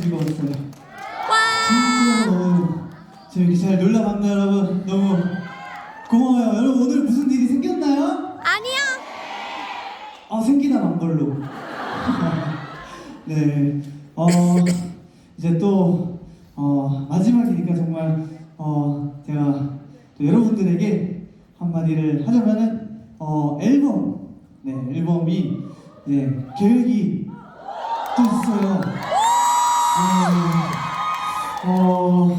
가지고 왔어요. 와! 진짜 너무 재밌게 잘 갑니다, 여러분. 너무 고마워요. 여러분 오늘 무슨 일이 생겼나요? 아니요. 아 생기다 만 걸로. 네. 어 이제 또 어, 마지막이니까 정말 어 제가 또 여러분들에게 한마디를 하자면은 어 앨범 네 앨범이 네 계획이 또 있어요. 어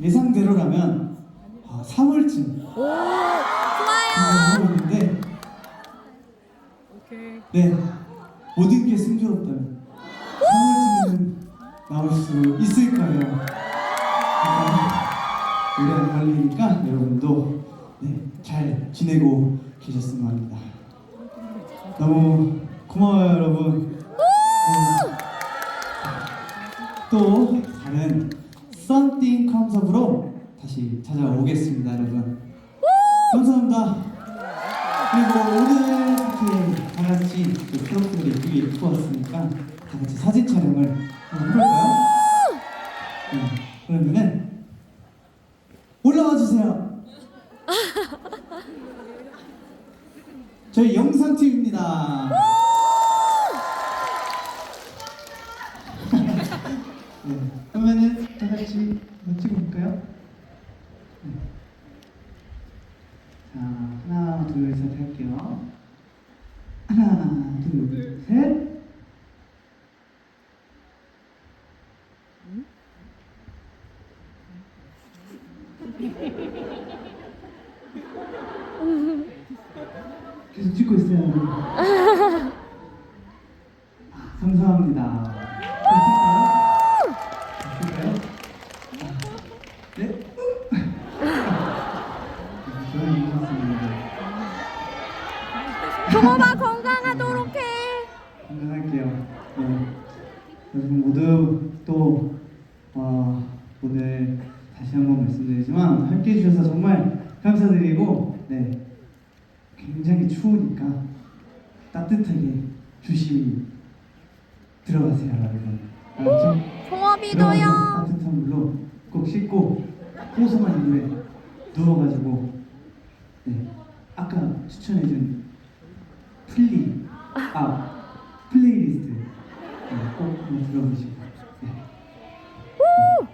예상대로라면 어, 3월쯤. 오, 좋아요. 하고 있는데 네 모든 게 순조롭다면 3월쯤에는 나올 수 있을 거예요. 아, 오래 안 걸리니까 여러분도 네, 잘 지내고 계셨으면 합니다. 너무 고마워요 여러분. 네. 또 다른 Something Comes Up으로 다시 찾아오겠습니다 여러분 감사합니다 그리고 오늘 이렇게 다 같이 또 트로피를 입고 입고 왔으니까 다 같이 사진 촬영을 한번 해볼까요? 네, 그러면은 올라와 주세요. 저희 영상팀입니다. 네, 그러면은 다 같이 한번 찍어볼까요? 네. 자, 하나, 둘, 셋 할게요. 하나, 둘, 셋. 계속 찍고 있어요. 저는 이겼습니다. 종호가 건강하도록 해. 건강할게요. 네. 여러분 모두 또 어, 오늘 다시 한 번 말씀드리지만 함께 해 주셔서 정말 감사드리고 네 굉장히 추우니까 따뜻하게 조심히 들어가세요 여러분. 알았죠? 종업이도요. 따뜻한 물로 꼭 씻고 호소한 물에 누워가지고 네 아까 추천해준 플리 아 플레이리스트 네, 꼭 한번 들어보시고 네. 네.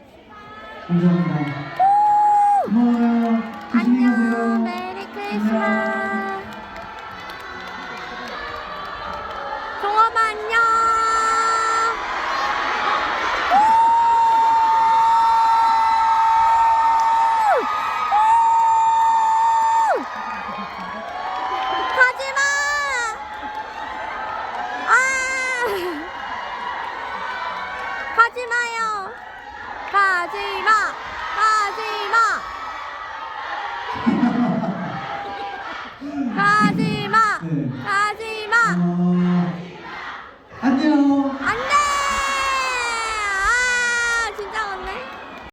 감사합니다 가지 마요. 가지 마. 가지 마. 가지마. 네. 가지마. 어,